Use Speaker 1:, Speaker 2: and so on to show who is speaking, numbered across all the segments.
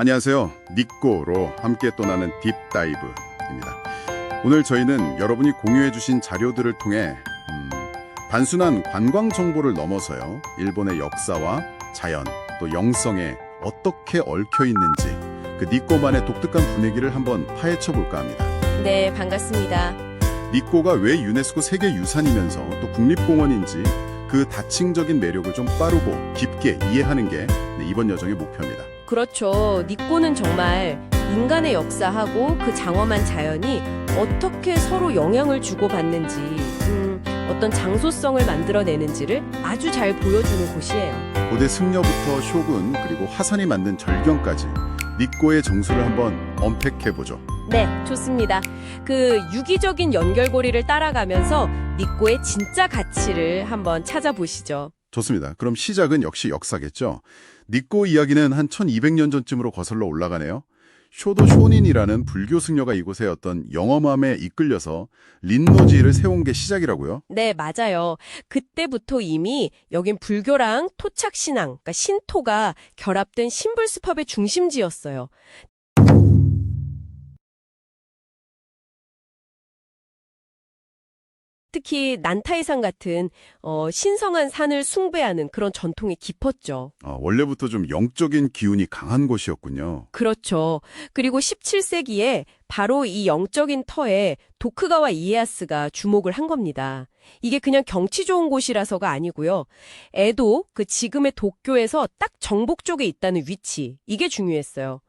Speaker 1: 안녕하세요. 니꼬로 함께 떠나는 딥다이브입니다. 오늘 저희는 여러분이 공유해주신 자료들을 통해 음, 단순한 관광 정보를 넘어서요. 일본의 역사와 자연 또 영성에 어떻게 얽혀 있는지 그 니꼬만의 독특한 분위기를 한번 파헤쳐 볼까 합니다.
Speaker 2: 네, 반갑습니다.
Speaker 1: 니꼬가 왜 유네스코 세계 유산이면서 또 국립공원인지 그 다층적인 매력을 좀 빠르고 깊게 이해하는 게 네, 이번 여정의 목표입니다.
Speaker 2: 그렇죠. 니꼬는 정말 인간의 역사하고 그 장엄한 자연이 어떻게 서로 영향을 주고받는지, 음, 어떤 장소성을 만들어내는지를 아주 잘 보여주는 곳이에요.
Speaker 1: 고대 승려부터 쇼군 그리고 화산이 만든 절경까지 니꼬의 정수를 한번 언팩해보죠.
Speaker 2: 네, 좋습니다. 그 유기적인 연결고리를 따라가면서 니꼬의 진짜 가치를 한번 찾아보시죠.
Speaker 1: 좋습니다. 그럼 시작은 역시 역사겠죠. 니꼬 이야기는 한 1200년 전쯤으로 거슬러 올라가네요. 쇼도 쇼닌이라는 불교 승려가 이곳에 어떤 영험함에 이끌려서 린노지를 세운 게 시작이라고요.
Speaker 2: 네, 맞아요. 그때부터 이미 여긴 불교랑 토착신앙, 그러니까 신토가 결합된 신불수법의 중심지였어요. 특히 난타이산 같은 어, 신성한 산을 숭배하는 그런 전통이 깊었죠.
Speaker 1: 어, 원래부터 좀 영적인 기운이 강한 곳이었군요.
Speaker 2: 그렇죠. 그리고 17세기에 바로 이 영적인 터에 도쿠가와 이에야스가 주목을 한 겁니다. 이게 그냥 경치 좋은 곳이라서가 아니고요. 에도, 그 지금의 도쿄에서 딱 정복 쪽에 있다는 위치, 이게 중요했어요.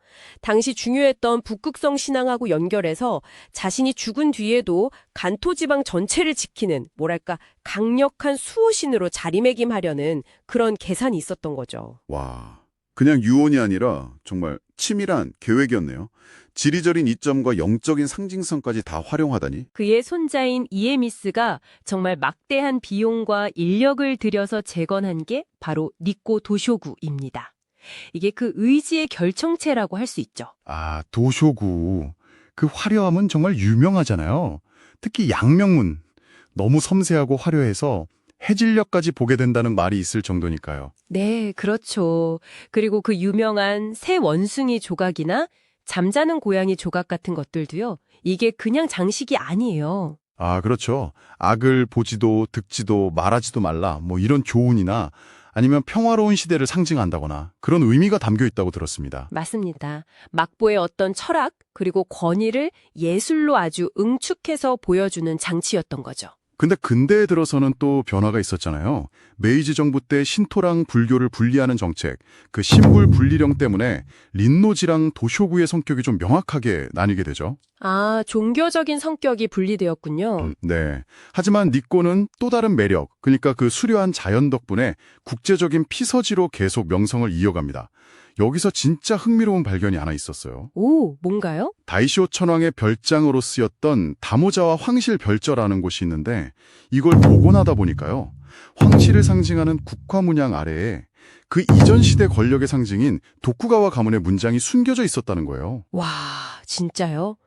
Speaker 2: 당시 중요했던 북극성 신앙하고 연결해서 자신이 죽은 뒤에도 간토 지방 전체를 지키는 뭐랄까 강력한 수호신으로 자리매김하려는 그런 계산이 있었던 거죠.
Speaker 1: 와, 그냥 유언이 아니라 정말 치밀한 계획이었네요. 지리적인 이점과 영적인 상징성까지 다 활용하다니.
Speaker 2: 그의 손자인 이에미스가 정말 막대한 비용과 인력을 들여서 재건한 게 바로 니꼬 도쇼구입니다. 이게 그 의지의 결정체라고 할 수 있죠.
Speaker 3: 아, 도쇼구. 그 화려함은 정말 유명하잖아요. 특히 양명문. 너무 섬세하고 화려해서 해질녘까지 보게 된다는 말이 있을 정도니까요.
Speaker 2: 네, 그렇죠. 그리고 그 유명한 새 원숭이 조각이나 잠자는 고양이 조각 같은 것들도요. 이게 그냥 장식이 아니에요.
Speaker 3: 아, 그렇죠. 악을 보지도 듣지도 말하지도 말라. 뭐 이런 교훈이나 아니면 평화로운 시대를 상징한다거나 그런 의미가 담겨 있다고 들었습니다.
Speaker 2: 맞습니다. 막보의 어떤 철학 그리고 권위를 예술로 아주 응축해서 보여주는 장치였던 거죠.
Speaker 3: 근데 근대에 들어서는 또 변화가 있었잖아요. 메이지 정부 때 신토랑 불교를 분리하는 정책, 그 신불 분리령 때문에 린노지랑 도쇼구의 성격이 좀 명확하게 나뉘게 되죠.
Speaker 2: 아, 종교적인 성격이 분리되었군요.
Speaker 3: 네. 하지만 니꼬는 또 다른 매력, 그러니까 그 수려한 자연 덕분에 국제적인 피서지로 계속 명성을 이어갑니다. 여기서 진짜 흥미로운 발견이 하나 있었어요.
Speaker 2: 오, 뭔가요?
Speaker 3: 다이시오 천왕의 별장으로 쓰였던 다모자와 황실 별저라는 곳이 있는데 이걸 복원하다 보니까요. 황실을 상징하는 국화 문양 아래에 그 이전 시대 권력의 상징인 도쿠가와 가문의 문장이 숨겨져 있었다는 거예요.
Speaker 2: 와, 진짜요?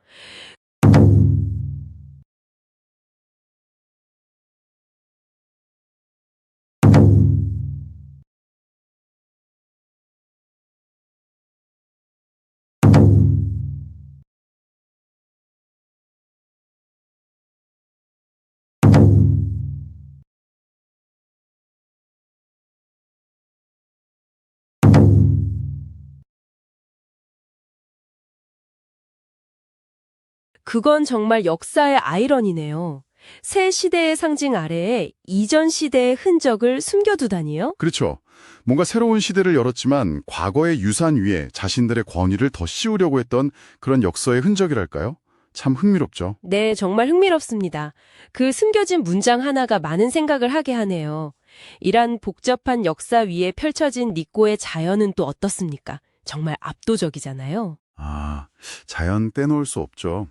Speaker 2: 그건 정말 역사의 아이러니네요. 새 시대의 상징 아래에 이전 시대의 흔적을 숨겨두다니요?
Speaker 3: 그렇죠. 뭔가 새로운 시대를 열었지만 과거의 유산 위에 자신들의 권위를 더 씌우려고 했던 그런 역사의 흔적이랄까요? 참 흥미롭죠.
Speaker 2: 네, 정말 흥미롭습니다. 그 숨겨진 문장 하나가 많은 생각을 하게 하네요. 이란 복잡한 역사 위에 펼쳐진 니꼬의 자연은 또 어떻습니까? 정말 압도적이잖아요.
Speaker 1: 아, 자연 떼놓을 수 없죠.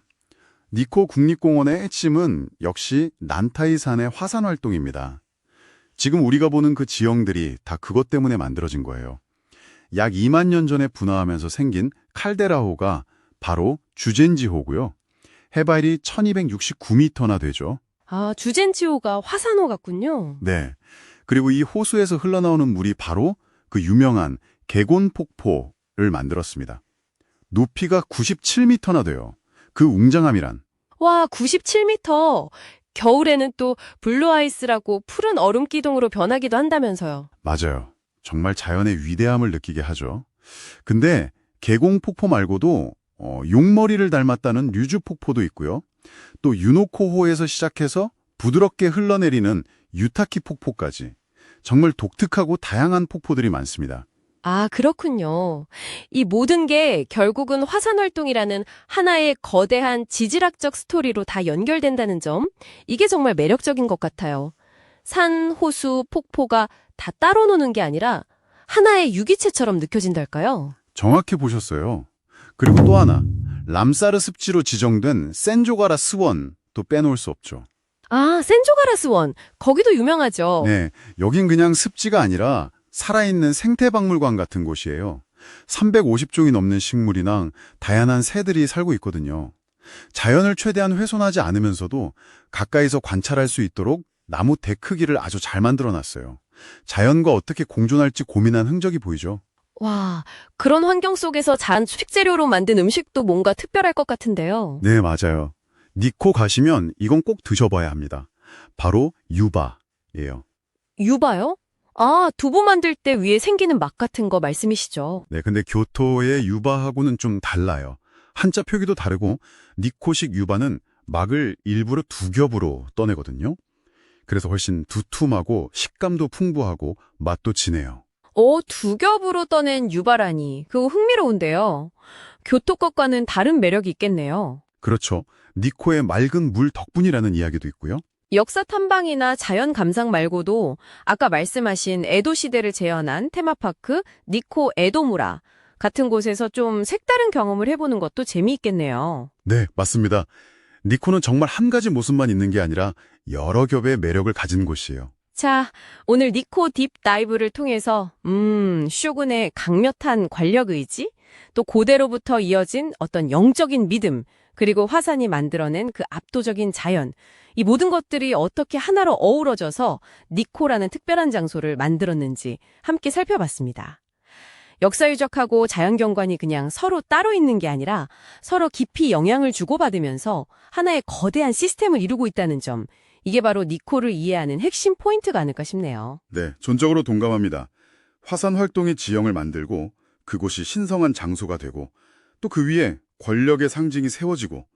Speaker 1: 니코 국립공원의 핵심은 역시 난타이산의 화산 활동입니다. 지금 우리가 보는 그 지형들이 다 그것 때문에 만들어진 거예요. 약 2만 년 전에 분화하면서 생긴 칼데라호가 바로 주젠지호고요. 해발이 1269m나 되죠.
Speaker 2: 아, 주젠치호가 화산호 같군요.
Speaker 1: 네. 그리고 이 호수에서 흘러나오는 물이 바로 그 유명한 개곤 폭포를 만들었습니다. 높이가 97m나 돼요. 그 웅장함이란.
Speaker 2: 와, 97m. 겨울에는 또 블루아이스라고 푸른 얼음 기둥으로 변하기도 한다면서요.
Speaker 1: 맞아요. 정말 자연의 위대함을 느끼게 하죠. 근데 개공 폭포 말고도 어, 용머리를 닮았다는 류주 폭포도 있고요. 또 유노코호에서 시작해서 부드럽게 흘러내리는 유타키 폭포까지 정말 독특하고 다양한 폭포들이 많습니다.
Speaker 2: 아, 그렇군요. 이 모든 게 결국은 화산 활동이라는 하나의 거대한 지질학적 스토리로 다 연결된다는 점, 이게 정말 매력적인 것 같아요. 산, 호수, 폭포가 다 따로 노는 게 아니라 하나의 유기체처럼 느껴진달까요?
Speaker 1: 정확히 보셨어요. 그리고 또 하나, 람사르 습지로 지정된 센조가라 스원도 빼놓을 수 없죠.
Speaker 2: 아, 센조가라 스원. 거기도 유명하죠.
Speaker 1: 네, 여긴 그냥 습지가 아니라 살아있는 생태박물관 같은 곳이에요. 350종이 넘는 식물이랑 다양한 새들이 살고 있거든요. 자연을 최대한 훼손하지 않으면서도 가까이서 관찰할 수 있도록 나무 대 크기를 아주 잘 만들어놨어요. 자연과 어떻게 공존할지 고민한 흔적이 보이죠.
Speaker 2: 와, 그런 환경 속에서 자연 식재료로 만든 음식도 뭔가 특별할 것 같은데요.
Speaker 1: 네, 맞아요. 니코 가시면 이건 꼭 드셔봐야 합니다. 바로 유바예요.
Speaker 2: 유바요? 아, 두부 만들 때 위에 생기는 막 같은 거 말씀이시죠?
Speaker 1: 네, 근데 교토의 유바하고는 좀 달라요. 한자 표기도 다르고 니코식 유바는 막을 일부러 두 겹으로 떠내거든요. 그래서 훨씬 두툼하고 식감도 풍부하고 맛도 진해요.
Speaker 2: 어, 두 겹으로 떠낸 유바라니. 그거 흥미로운데요. 교토 것과는 다른 매력이 있겠네요.
Speaker 1: 그렇죠. 니코의 맑은 물 덕분이라는 이야기도 있고요.
Speaker 2: 역사 탐방이나 자연 감상 말고도 아까 말씀하신 에도 시대를 재현한 테마파크 니코 에도무라 같은 곳에서 좀 색다른 경험을 해보는 것도 재미있겠네요.
Speaker 1: 네, 맞습니다. 니코는 정말 한 가지 모습만 있는 게 아니라 여러 겹의 매력을 가진 곳이에요.
Speaker 2: 자, 오늘 니코 딥 다이브를 통해서 음, 쇼군의 강력한 관력 의지, 또 고대로부터 이어진 어떤 영적인 믿음, 그리고 화산이 만들어낸 그 압도적인 자연, 이 모든 것들이 어떻게 하나로 어우러져서 니코라는 특별한 장소를 만들었는지 함께 살펴봤습니다. 역사유적하고 자연경관이 그냥 서로 따로 있는 게 아니라 서로 깊이 영향을 주고받으면서 하나의 거대한 시스템을 이루고 있다는 점, 이게 바로 니코를 이해하는 핵심 포인트가 아닐까 싶네요.
Speaker 1: 네, 전적으로 동감합니다. 화산 활동이 지형을 만들고 그곳이 신성한 장소가 되고 또 그 위에 권력의 상징이 세워지고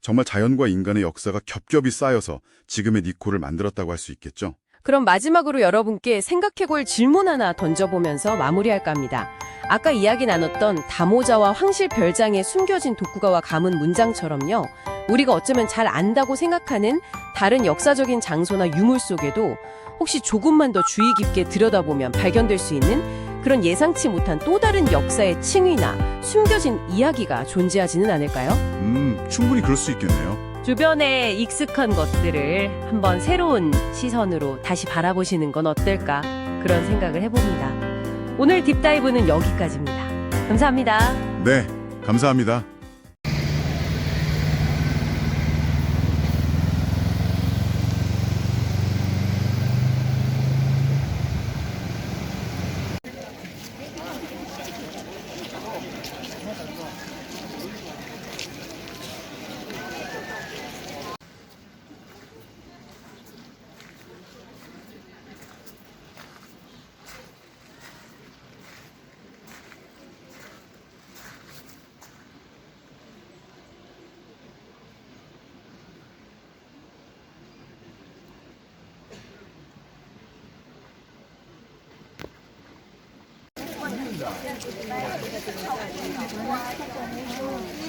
Speaker 1: 정말 자연과 인간의 역사가 겹겹이 쌓여서 지금의 니코를 만들었다고 할 수 있겠죠.
Speaker 2: 그럼 마지막으로 여러분께 생각해볼 질문 하나 던져보면서 마무리할까 합니다. 아까 이야기 나눴던 다모자와 황실 별장에 숨겨진 독후가와 가문 문장처럼요. 우리가 어쩌면 잘 안다고 생각하는 다른 역사적인 장소나 유물 속에도 혹시 조금만 더 주의 깊게 들여다보면 발견될 수 있는 그런 예상치 못한 또 다른 역사의 층위나 숨겨진 이야기가 존재하지는 않을까요?
Speaker 1: 음, 충분히 그럴 수 있겠네요.
Speaker 2: 주변에 익숙한 것들을 한번 새로운 시선으로 다시 바라보시는 건 어떨까 그런 생각을 해봅니다. 오늘 딥다이브는 여기까지입니다. 감사합니다.
Speaker 1: 네, 감사합니다. 好漂亮啊！嗯。